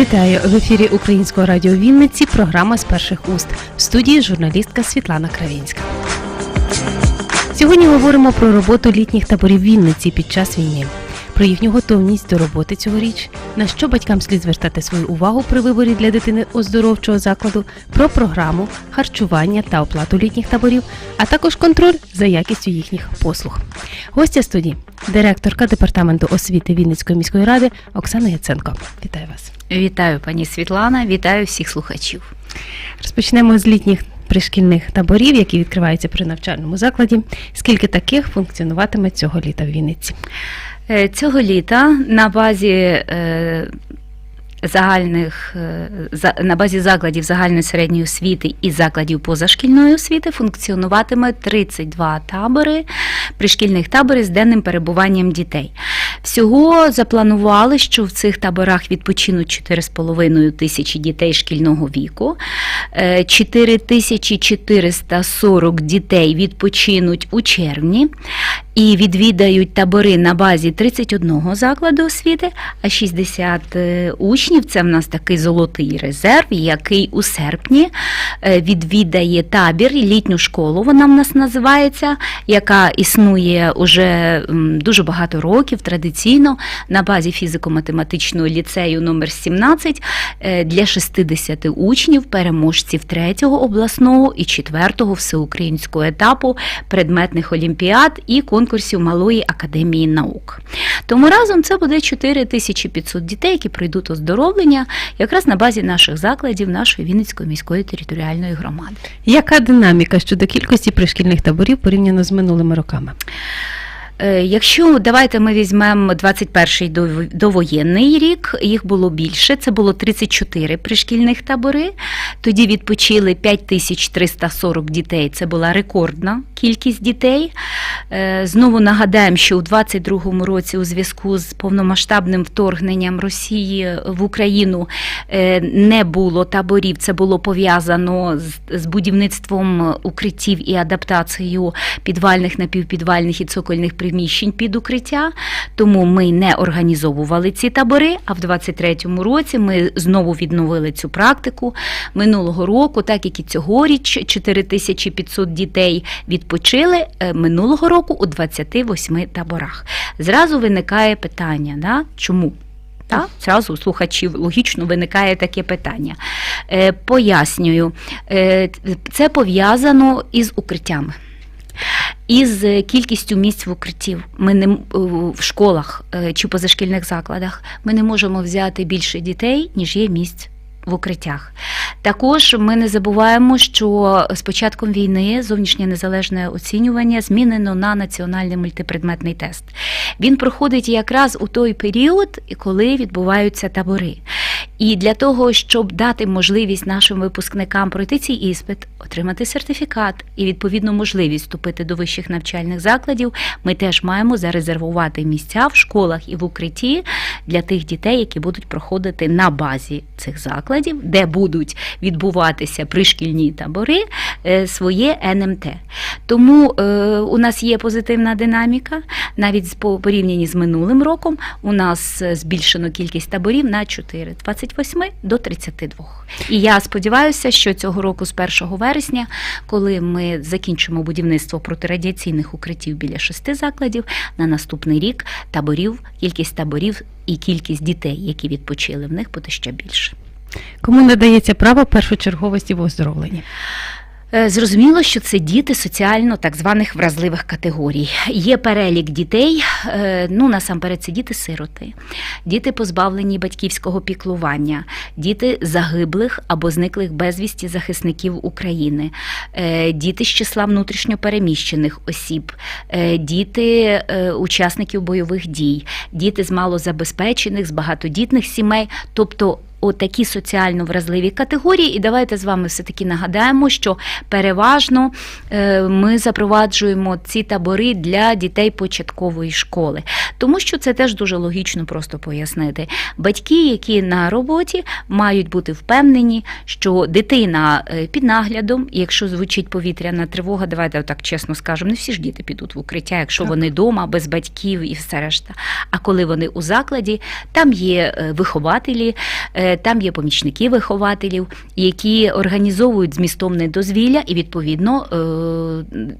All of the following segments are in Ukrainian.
Вітаю в ефірі Українського радіо Вінниці. Програма з перших уст в студії журналістка Світлана Кравінська. Сьогодні говоримо про роботу літніх таборів Вінниці під час війни, про їхню готовність до роботи цьогоріч, на що батькам слід звертати свою увагу при виборі для дитини оздоровчого закладу, про програму, харчування та оплату літніх таборів, а також контроль за якістю їхніх послуг. Гостя студії директорка департаменту освіти Вінницької міської ради Оксана Яценко. Вітаю вас. Вітаю, пані Світлана, вітаю всіх слухачів. Розпочнемо з літніх пришкільних таборів, які відкриваються при навчальному закладі. Скільки таких функціонуватиме цього літа в Вінниці? Е, Цього літа на базі е, загальних е, на базі закладів загальної середньої освіти і закладів позашкільної освіти функціонуватиме 32 табори, пришкільних табори з денним перебуванням дітей. Всього запланували, що в цих таборах відпочинуть 4,5 тисячі дітей шкільного віку. Е, 4440 дітей відпочинуть у червні і відвідають табори на базі 31 закладу освіти, а 60 е, учнів це в нас такий золотий резерв, який у серпні е, відвідає табір, літню школу вона в нас називається, яка існує уже дуже багато років традиційно на базі фізико-математичного ліцею номер 17 е, для 60 учнів, переможців 3-го обласного і 4-го всеукраїнського етапу предметних олімпіад і конкурсів Малої академії наук. Тому разом це буде 4500 дітей, які пройдуть оздоровлення якраз на базі наших закладів нашої Вінницької міської територіальної громади. Яка динаміка щодо кількості пришкільних таборів порівняно з минулими роками? Е, Якщо давайте ми візьмемо 21-й довоєнний рік, їх було більше. Це було 34 пришкільних табори. Тоді відпочили 5340 дітей. Це була рекордна кількість дітей. Е, Знову нагадаємо, що у 22-му році, у зв'язку з повномасштабним вторгненням Росії в Україну, е, не було таборів. Це було пов'язано з, будівництвом укриттів і адаптацією підвальних, напівпідвальних і цокольних приміщень під укриття. Тому ми не організовували ці табори. А в 23-му році ми знову відновили цю практику. Минулого року, так як і цьогоріч, 4500 дітей відпочили е, минулого року у 28 таборах. Зразу виникає питання, да? чому? Так, зразу слухачів логічно виникає таке питання. Е, пояснюю, е, це пов'язано із укриттями. Із е, кількістю місць в укриттів ми не е, в школах е, чи позашкільних закладах ми не можемо взяти більше дітей, ніж є місць в укриттях. Також ми не забуваємо, що з початком війни зовнішнє незалежне оцінювання змінено на національний мультипредметний тест. Він проходить якраз у той період, коли відбуваються табори. І для того, щоб дати можливість нашим випускникам пройти цей іспит, отримати сертифікат і відповідну можливість вступити до вищих навчальних закладів, ми теж маємо зарезервувати місця в школах і в укритті для тих дітей, які будуть проходити на базі цих закладів, де будуть відбуватися пришкільні табори, е, своє НМТ. Тому е, у нас є позитивна динаміка. Навіть по порівнянні з минулим роком у нас е, збільшено кількість таборів на 4, з 28 до 32. І я сподіваюся, що цього року з 1 вересня, коли ми закінчимо будівництво протирадіаційних укриттів біля шести закладів, на наступний рік таборів, кількість таборів і кількість дітей, які відпочили в них, буде ще більше. Кому надається право першочерговості в оздоровленні? Е, Зрозуміло, що це діти соціально так званих вразливих категорій. Є перелік дітей. е, Ну насамперед, це діти-сироти, діти позбавлені батьківського піклування, діти загиблих або зниклих безвісті захисників України, е, діти з числа внутрішньопереміщених осіб, діти учасників бойових дій, діти з малозабезпечених, з багатодітних сімей, тобто. Отакі соціально вразливі категорії, і давайте з вами все таки нагадаємо, що переважно е, ми запроваджуємо ці табори для дітей початкової школи, тому що це теж дуже логічно просто пояснити. Батьки, які на роботі, мають бути впевнені, що дитина е, під наглядом, якщо звучить повітряна тривога, давайте так чесно скажемо, не всі ж діти підуть в укриття, якщо Так. вони вдома, без батьків і все решта. А коли вони у закладі, там є е, вихователі. Там є помічники вихователів, які організовують змістовне дозвілля і відповідно е,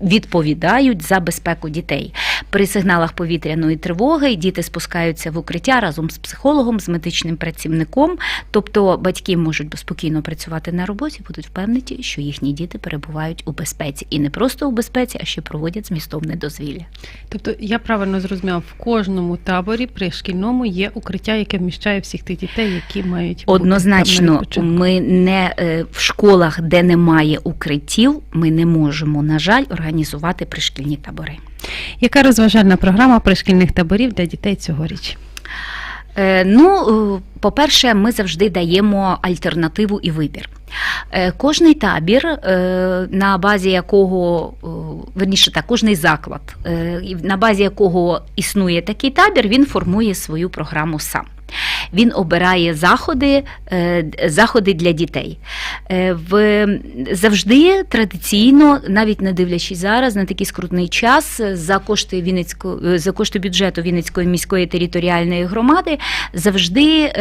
відповідають за безпеку дітей. При сигналах повітряної тривоги діти спускаються в укриття разом з психологом, з медичним працівником. Тобто батьки можуть спокійно працювати на роботі, будуть впевнені, що їхні діти перебувають у безпеці. І не просто у безпеці, а ще проводять змістовне дозвілля. Тобто я правильно зрозуміла, в кожному таборі при шкільному є укриття, яке вміщає всіх тих дітей, які мають бути Однозначно, відпочинку. ми не е, в школах, де немає укриттів, ми не можемо, на жаль, організувати пришкільні табори. Яка розважальна програма пришкільних таборів для дітей цьогоріч? Е, Ну, е, по-перше, ми завжди даємо альтернативу і вибір. Е, Кожний табір, на базі якого, верніше так, кожний заклад, на базі якого існує такий табір, він формує свою програму сам. Він обирає заходи, е, заходи для дітей. Е, В, завжди традиційно, навіть не дивлячись зараз на такий скрутний час, за кошти, Вінницького, е, за кошти бюджету Вінницької міської територіальної громади завжди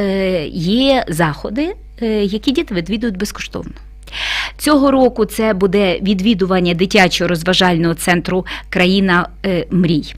є заходи, які діти відвідують безкоштовно. Цього року це буде відвідування дитячого розважального центру Країна мрій.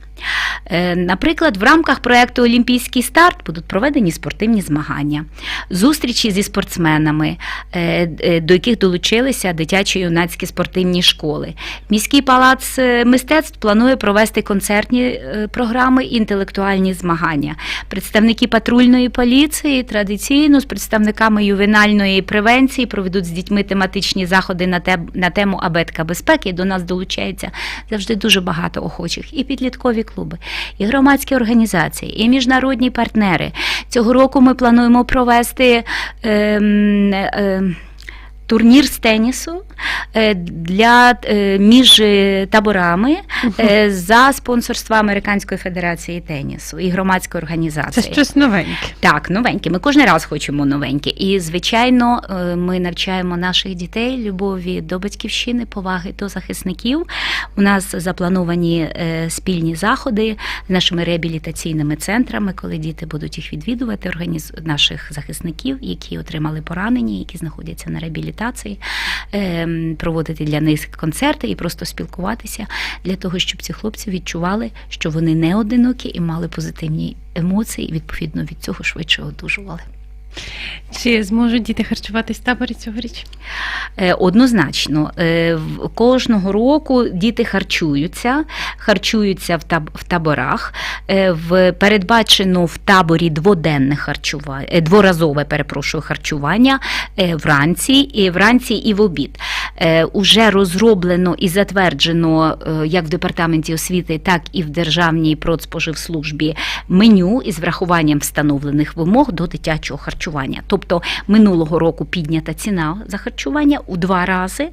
Е, Наприклад, в рамках проєкту Олімпійський старт будуть проведені спортивні змагання, зустрічі зі спортсменами, е, е, до яких долучилися дитячі юнацькі спортивні школи. Міський палац мистецтв планує провести концертні програми, інтелектуальні змагання. Представники патрульної поліції традиційно з представниками ювенальної превенції проведуть з дітьми тематичні заходи на тему абетка безпеки. До нас долучається завжди дуже багато охочих. І підліткові клуби, і громадські організації, і міжнародні партнери. Цього року ми плануємо провести. ем, ем, Турнір з тенісу е, для е, між е, таборами е, за спонсорства Американської федерації тенісу і громадської Це організації. щось новеньке. Так, новеньке. Ми кожен раз хочемо новеньке. І, звичайно, е, ми навчаємо наших дітей любові до батьківщини, поваги до захисників. У нас заплановані е, спільні заходи з нашими реабілітаційними центрами, коли діти будуть їх відвідувати, організ... наших захисників, які отримали поранення, які знаходяться на реабілітації, е, проводити для них концерти і просто спілкуватися для того, щоб ці хлопці відчували, що вони не одинокі і мали позитивні емоції, і відповідно від цього швидше одужували. Чи зможуть діти харчуватись в таборі цьогоріч? Е, Однозначно, Е, кожного року діти харчуються, харчуються в, таб- в таборах. Е, В передбачено в таборі дводенне харчування, дворазове перепрошую харчування вранці, і вранці і в обід. Е, Уже розроблено і затверджено е, як в департаменті освіти, так і в Державній продспоживслужбі меню із врахуванням встановлених вимог до дитячого харчування. Тобто минулого року піднята ціна за харчування у два рази.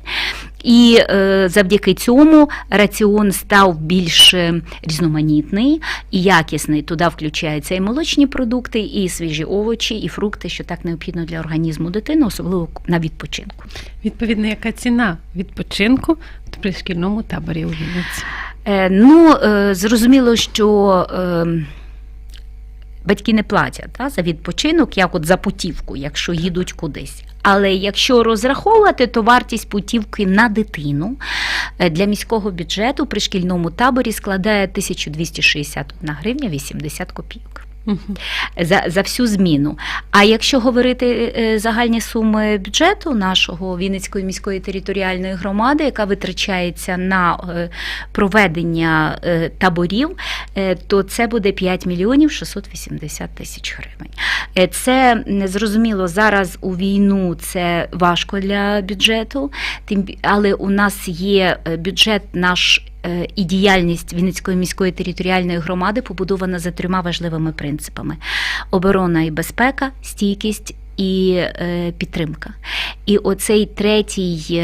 І е, завдяки цьому раціон став більш е, різноманітний і якісний. Туди включаються і молочні продукти, і свіжі овочі, і фрукти, що так необхідно для організму дитини, особливо на відпочинку. Відповідно, яка ціна відпочинку в пришкільному таборі у Вінниці? Е, ну, зрозуміло, що е, батьки не платять та, за відпочинок, як от за путівку, якщо їдуть кудись. Але якщо розраховувати, то вартість путівки на дитину е, для міського бюджету при шкільному таборі складає 1261 гривня 80 копійок. За, за всю зміну. А якщо говорити е, загальні суми бюджету нашого Вінницької міської територіальної громади, яка витрачається на е, проведення е, таборів, то це буде 5 мільйонів 680 тисяч гривень. Це зрозуміло зараз у війну це важко для бюджету, але у нас є бюджет наш. Е, І діяльність Вінницької міської територіальної громади побудована за трьома важливими принципами: оборона і безпека, стійкість і е, підтримка. І оцей третій.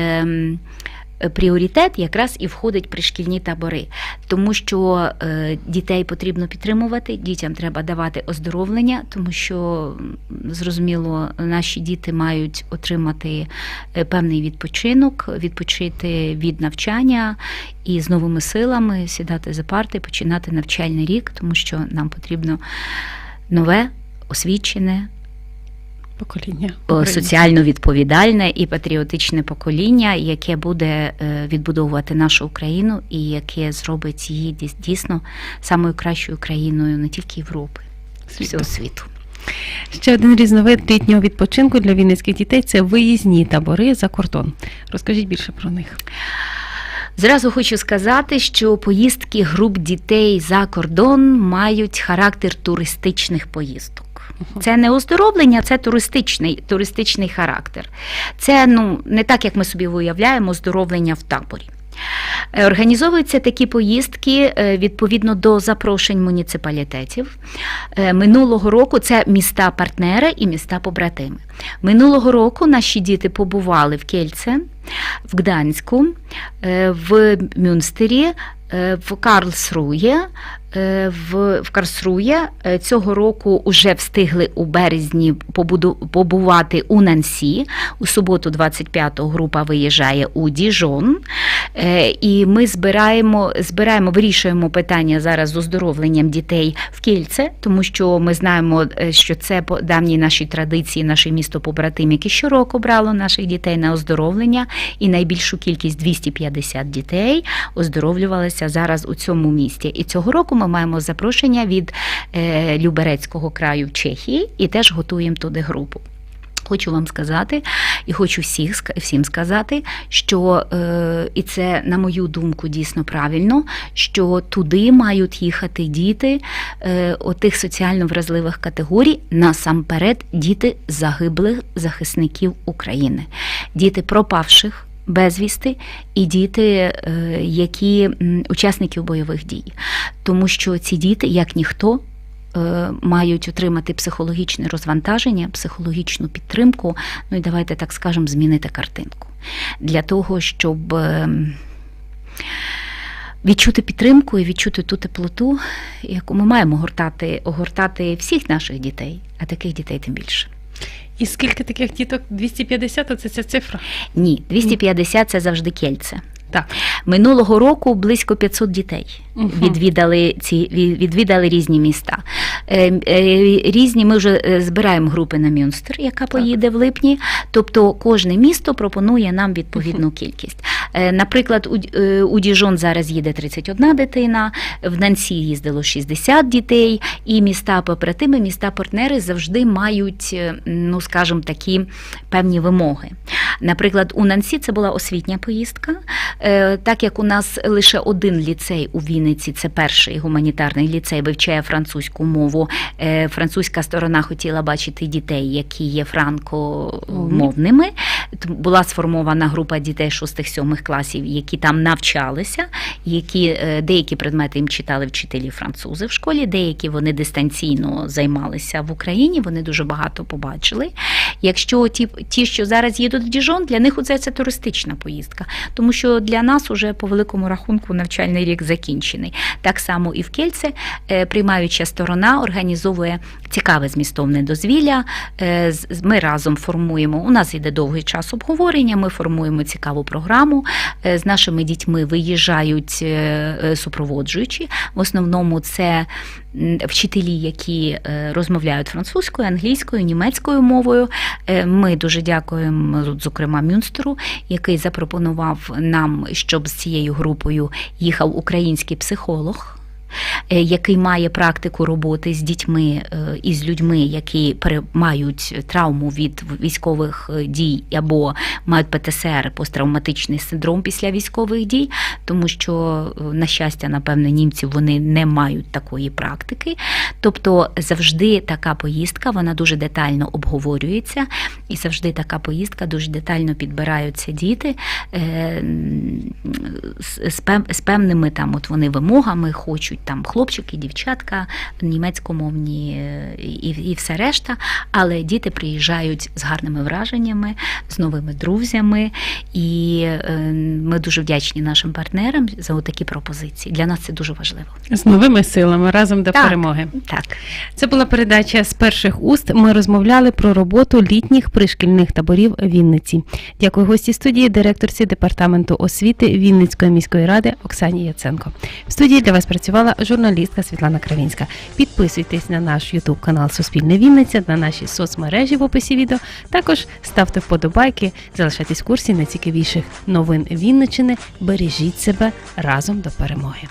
Пріоритет якраз і входить при шкільні табори, тому що е, дітей потрібно підтримувати, дітям треба давати оздоровлення, тому що зрозуміло, наші діти мають отримати е, певний відпочинок, відпочити від навчання і з новими силами сідати за парти, починати навчальний рік, тому що нам потрібно нове, освічене, Покоління. Соціально відповідальне і патріотичне покоління, яке буде е, відбудовувати нашу Україну і яке зробить її дійс- дійсно самою кращою країною не тільки Європи, Світу. всього світу. Ще один різновид літнього відпочинку для вінницьких дітей це виїзні табори за кордон. Розкажіть більше про них. Зразу хочу сказати, що поїздки груп дітей за кордон мають характер туристичних поїздок. Це не оздоровлення, це туристичний, туристичний характер. Це ну, не так, як ми собі уявляємо, оздоровлення в таборі. Е, Організовуються такі поїздки е, відповідно до запрошень муніципалітетів. Е, Минулого року це міста-партнери і міста-побратими. Минулого року наші діти побували в Кельце, в Гданську, в Мюнстері, в Карлсрує. Е, В, в Карсрує Е, цього року вже встигли у березні побуду, побувати у Нансі. У суботу, 25-го, група виїжджає у Діжон. Е, І ми збираємо, збираємо, вирішуємо питання зараз з оздоровленням дітей в Кільце, тому що ми знаємо, що це по давній нашій традиції, наше місто побратим, яке щороку брало наших дітей на оздоровлення, і найбільшу кількість 250 дітей оздоровлювалися зараз у цьому місті. І цього року ми маємо запрошення від е, Люберецького краю в Чехії і теж готуємо туди групу. Хочу вам сказати, і хочу всіх всім сказати, що е, і це, на мою думку, дійсно правильно, що туди мають їхати діти е, отих соціально вразливих категорій, насамперед діти загиблих захисників України, діти пропавших. Безвісти і діти, які учасників бойових дій, тому що ці діти, як ніхто, е, мають отримати психологічне розвантаження, психологічну підтримку. Ну і давайте так скажемо, змінити картинку для того, щоб. е, Відчути підтримку і відчути ту теплоту, яку ми маємо огортати, огортати всіх наших дітей, а таких дітей тим більше. І скільки таких діток? 250 – це ця цифра? Ні, 250 це завжди кельце. Так. Минулого року близько 500 дітей відвідали ці від- відвідали різні міста. Е, е, Різні ми вже е, збираємо групи на Мюнстер, яка поїде в липні. Тобто кожне місто пропонує нам відповідну кількість. Наприклад, у, Діжон зараз їде 31 дитина, в Нансі їздило 60 дітей, і міста побратими, міста партнери завжди мають, ну скажімо, такі певні вимоги. Наприклад, у Нансі це була освітня поїздка. Так як у нас лише один ліцей у Вінниці, це перший гуманітарний ліцей, вивчає французьку мову. Е, Французька сторона хотіла бачити дітей, які є франкомовними. Була сформована група дітей 6-7 класів, які там навчалися, які е, деякі предмети їм читали вчителі французи в школі, деякі вони дистанційно займалися в Україні. Вони дуже багато побачили. Якщо ті, ті, що зараз їдуть в Діжон, для них це, це туристична поїздка, тому що для нас уже по великому рахунку навчальний рік закінчений. Так само і в Кельце е, приймаюча сторона організовує цікаве змістовне дозвілля. Е, Ми разом формуємо. У нас йде довгий час обговорення. Ми формуємо цікаву програму. Е, З нашими дітьми виїжджають е, супроводжуючі. В основному це вчителі, які розмовляють французькою, англійською, німецькою мовою. Ми дуже дякуємо, зокрема, Мюнстеру, який запропонував нам, щоб з цією групою їхав український психолог. Е, Який має практику роботи з дітьми е, і з людьми, які мають травму від військових е, дій або мають ПТСР, посттравматичний синдром після військових дій, тому що, на щастя, напевно, німці вони не мають такої практики. Тобто завжди така поїздка, вона дуже детально обговорюється, і завжди така поїздка дуже детально підбираються діти з певними там от вони вимогами, хочуть там хлопчики, дівчатка, німецькомовні е, і, і все решта. Але діти приїжджають з гарними враженнями, з новими друзями, і е, ми дуже вдячні нашим партнерам за такі пропозиції. Для нас це дуже важливо. З новими силами разом до Так. перемоги. Так. Це була передача з перших уст. Ми розмовляли про роботу літніх пришкільних таборів Вінниці. Дякую гості студії, директорці департаменту освіти Вінницької міської ради Оксані Яценко. В студії для вас працювала журналістка Світлана Кравінська. Підписуйтесь на наш Ютуб канал Суспільне Вінниця, на наші соцмережі в описі відео. Також ставте вподобайки, залишайтесь в курсі найцікавіших новин Вінничини. Бережіть себе разом до перемоги.